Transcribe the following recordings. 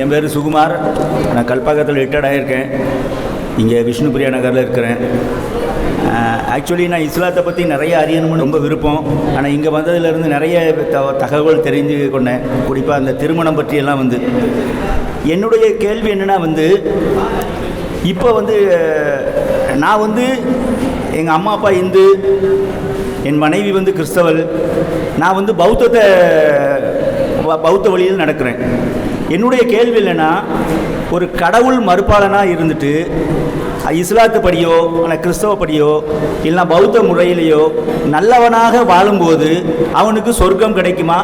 என் பேர் சுகுமார். நான் கல்பாக்கத்தில் ரிட்டையர்ட் ஆகியிருக்கேன் இங்கே விஷ்ணுபிரியா நகரில் இருக்கிறேன். ஆக்சுவலி நான் இஸ்லாத்தை பற்றி நிறைய அறியணும்னு ரொம்ப விருப்பம். ஆனால் இங்கே வந்ததுலேருந்து நிறைய த தகவல் தெரிஞ்சு கொண்டேன். குறிப்பாக அந்த திருமணம் பற்றியெல்லாம் வந்து. என்னுடைய கேள்வி என்னென்னா வந்து இப்போ வந்து நான் வந்து எங்கள் அம்மா அப்பா இந்து என் மனைவி வந்து கிறிஸ்தவள். நான் வந்து பௌத்தத்தை பௌத்த வழியில் நடக்கிறேன். என்னுடைய கேள்வி என்னென்னா ஒரு கடவுள் மறுப்பாளனாக இருந்துட்டு இஸ்லாத்து படியோ இல்லை கிறிஸ்தவ படியோ இல்லைனா பௌத்த முறையிலேயோ நல்லவனாக வாழும்போது அவனுக்கு சொர்க்கம் கிடைக்குமா?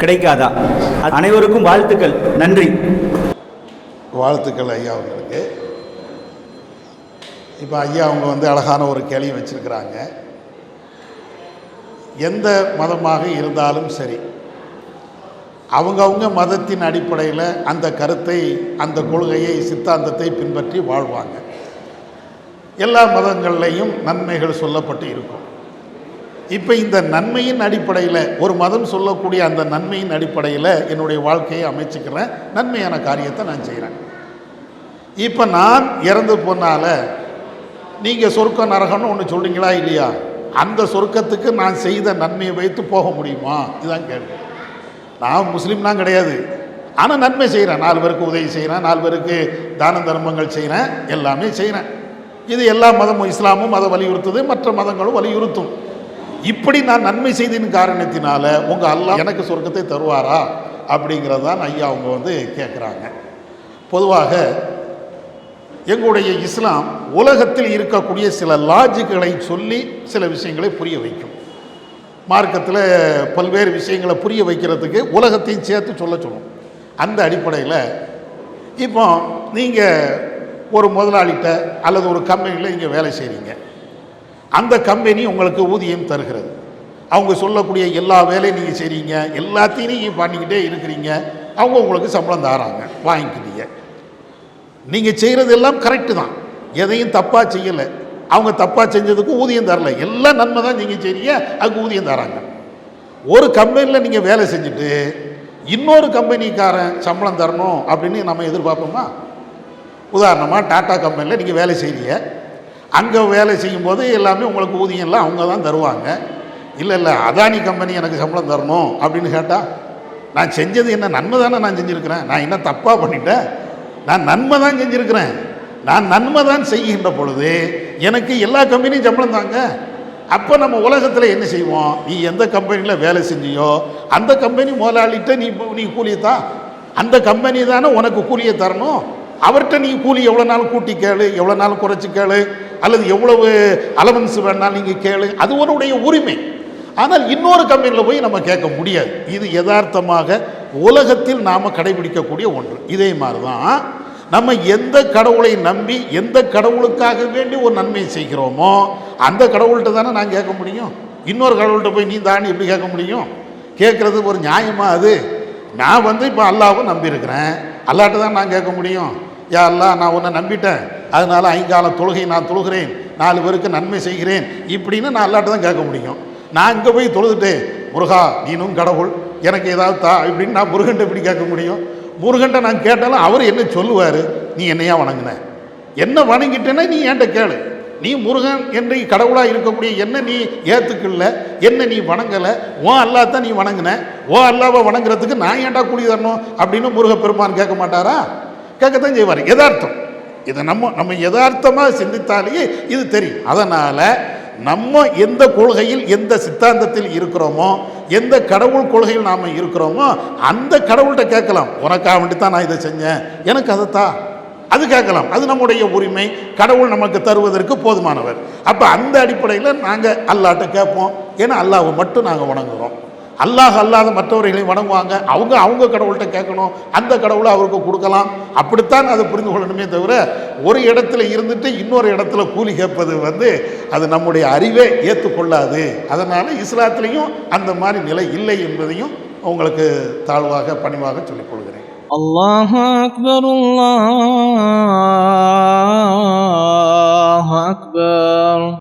கிடைக்காதா? அனைவருக்கும் வாழ்த்துக்கள். நன்றி. வாழ்த்துக்கள் ஐயா அவங்களுக்கு இப்போ ஐயா அவங்க வந்து அழகான ஒரு கேள்வி வச்சுருக்கிறாங்க. எந்த மதமாக இருந்தாலும் சரி அவங்கவுங்க மதத்தின் அடிப்படையில் அந்த கருத்தை அந்த கொள்கையை சித்தாந்தத்தை பின்பற்றி வாழ்வாங்க. எல்லா மதங்கள்லையும் நன்மைகள் சொல்லப்பட்டு இருக்கும். இப்போ இந்த நன்மையின் அடிப்படையில் ஒரு மதம் சொல்லக்கூடிய அந்த நன்மையின் அடிப்படையில் என்னுடைய வாழ்க்கையை அமைச்சுக்கிறேன். நன்மையான காரியத்தை நான் செய்கிறேன் இப்போ நான் இறந்து போனால் நீங்கள் சொர்க்க நரகம்னு ஒன்று சொல்கிறீங்களா இல்லையா? அந்த சொர்க்கத்துக்கு நான் செய்த நன்மையை வைத்து போக முடியுமா? இதுதான் கேள்வி. நான் முஸ்லீம்லாம் கிடையாது. ஆனால் நன்மை செய்கிறேன் நாலு பேருக்கு உதவி செய்கிறேன் நாலு பேருக்கு தான தர்மங்கள் செய்கிறேன் எல்லாமே செய்கிறேன் இது எல்லா மதமும் இஸ்லாமும் அதை வலியுறுத்துது. மற்ற மதங்களும் வலியுறுத்தும். இப்படி நான் நன்மை செய்தின் காரணத்தினால உங்கள் அல்லாஹ் எனக்கு சொர்க்கத்தை தருவாரா? அப்படிங்கிறது தான் ஐயா அவங்க வந்து கேட்குறாங்க பொதுவாக எங்களுடைய இஸ்லாம் உலகத்தில் இருக்கக்கூடிய சில லாஜிக்குகளை சொல்லி சில விஷயங்களை புரிய வைக்கும். மார்க்கத்தில் பல்வேறு விஷயங்களை புரிய வைக்கிறதுக்கு உலகத்தையும் சேர்த்து சொல்ல சொல்லும். அந்த அடிப்படையில் இப்போ நீங்கள் ஒரு முதலாளிகிட்ட அல்லது ஒரு கம்பெனியில் இங்கே வேலை செய்கிறீங்க அந்த கம்பெனி உங்களுக்கு ஊதியம் தருகிறது. அவங்க சொல்லக்கூடிய எல்லா வேலையும் நீங்கள் செய்கிறீங்க எல்லாத்தையும் நீங்கள் பண்ணிக்கிட்டே இருக்கிறீங்க. அவங்க உங்களுக்கு சம்பளம் தராங்க வாங்கிக்கிறீங்க நீங்கள் செய்கிறது எல்லாம் கரெக்டு தான். எதையும் தப்பாக செய்யலை. அவங்க தப்பாக செஞ்சதுக்கு ஊதியம் தரல. எல்லாம் நன்மை தான் நீங்கள் செய்றீங்க அதுக்கு ஊதியம் தராங்க. ஒரு கம்பெனியில் நீங்கள் வேலை செஞ்சுட்டு இன்னொரு கம்பெனிக்காரன் சம்பளம் தரணும் அப்படின்னு நம்ம எதிர்பார்ப்போமா? உதாரணமாக டாடா கம்பெனியில் நீங்கள் வேலை செய்கிறீங்க அங்கே வேலை செய்யும்போது எல்லாமே உங்களுக்கு ஊதியம்லாம் அவங்க தான் தருவாங்க. இல்லை இல்லை அதானி கம்பெனி எனக்கு சம்பளம் தரணும் அப்படின்னு கேட்டால் நான் செஞ்சது என்ன நன்மை தானே நான் செஞ்சுருக்கிறேன்? நான் என்ன தப்பாக பண்ணிட்டேன்? நான் நன்மை தான் செஞ்சுருக்கிறேன். நான் நன்மை தான் செய்கின்ற பொழுது எனக்கு எல்லா கம்பெனியும் சம்பளம் தாங்க. அப்போ நம்ம உலகத்தில் என்ன செய்வோம்? நீ எந்த கம்பெனியில் வேலை செஞ்சியோ அந்த கம்பெனி முதலாளிகிட்ட நீ நீ கூலியை தான் அந்த கம்பெனி தானே உனக்கு கூலியை தரணும். அவர்கிட்ட நீ கூலி எவ்வளோ நாள் கூட்டி கேளு எவ்வளோ நாள் குறைச்சி கேளு அல்லது எவ்வளவு அலவன்ஸ் வேணாலும் நீங்கள் கேளு அது உன்னுடைய உரிமை. ஆனால் இன்னொரு கம்பெனியில் போய் நம்ம கேட்க முடியாது. இது யதார்த்தமாக உலகத்தில் நாம் கடைபிடிக்கக்கூடிய ஒன்று. இதே மாதிரி தான் நம்ம எந்த கடவுளை நம்பி எந்த கடவுளுக்காக வேண்டி ஒரு நன்மை செய்கிறோமோ அந்த கடவுள்கிட்ட தானே நான் கேட்க முடியும்? இன்னொரு கடவுள்கிட்ட போய் நீ தானே எப்படி கேட்க முடியும்? கேட்குறது ஒரு நியாயமாக அது? நான் வந்து இப்போ அல்லாவும் நம்பியிருக்கிறேன். அல்லாட்ட தான் நான் கேட்க முடியும். யா அல்லாஹ் நான் உன்னை நம்பிட்டேன். அதனால ஐங்கால தொழுகை நான் தொழுகிறேன். நாலு பேருக்கு நன்மை செய்கிறேன். இப்படின்னு நான் அல்லாட்ட தான் கேட்க முடியும். நான் இங்கே போய் தொழுதுட்டேன். முருகா நீனும் கடவுள். எனக்கு ஏதாவது தா இப்படின்னு நான் முருகன்ட்ட எப்படி கேட்க முடியும்? முருகன்ட்ட நான் கேட்டாலும் அவர் என்ன சொல்லுவார்? நீ என்னையா வணங்கின? என்ன வணங்கிட்டேன்னா நீ என்கிட்ட கேளு. நீ முருகன் என்று கடவுளாக இருக்கக்கூடிய என்ன நீ ஏற்றுக்கல என்ன நீ வணங்கலை ஓ அல்லா தான் நீ வணங்கின. ஓ அல்லாவை வணங்குறதுக்கு நான் ஏன்டா கூலி தரணும் அப்படின்னு முருகப்பெருமான் கேட்க மாட்டாரா? கேட்கத்தான் செய்வார். யதார்த்தம் இதை நம்ம நம்ம யதார்த்தமாக சிந்தித்தாலேயே இது தெரியும். அதனால் நம்ம எந்த கொள்கையில் எந்த சித்தாந்தத்தில் இருக்கிறோமோ எந்த கடவுள் கொள்கையில் நாம் இருக்கிறோமோ அந்த கடவுள்கிட்ட கேட்கலாம் உனக்காக வேண்டி தான் நான் இதை செஞ்சேன். எனக்கு அதைத்தா? அது கேட்கலாம். அது நம்முடைய உரிமை. கடவுள் நமக்கு தருவதற்கு போதுமானவர். அப்போ அந்த அடிப்படையில் நாங்கள் அல்லாட்ட கேட்போம். ஏன்னா அல்லாவை மட்டும் நாங்கள் வணங்குகிறோம் அல்லாஹ் அல்லாத மற்றவர்களை வணங்குவாங்க. அவங்க அவங்க கடவுள்கிட்ட கேட்கணும். அந்த கடவுளை அவருக்கு கொடுக்கலாம். அப்படித்தான் அதை புரிந்து கொள்ளணுமே தவிர ஒரு இடத்துல இருந்துட்டு இன்னொரு இடத்துல கூலி கேட்பது வந்து அது நம்முடைய அறிவே ஏற்றுக்கொள்ளாது அதனால் இஸ்லாத்திலையும் அந்த மாதிரி நிலை இல்லை என்பதையும் உங்களுக்கு தாழ்வாக பணிவாக சொல்லிக்கொள்கிறேன் அல்லாஹ் அக்பர் அல்லாஹ் அக்பர்.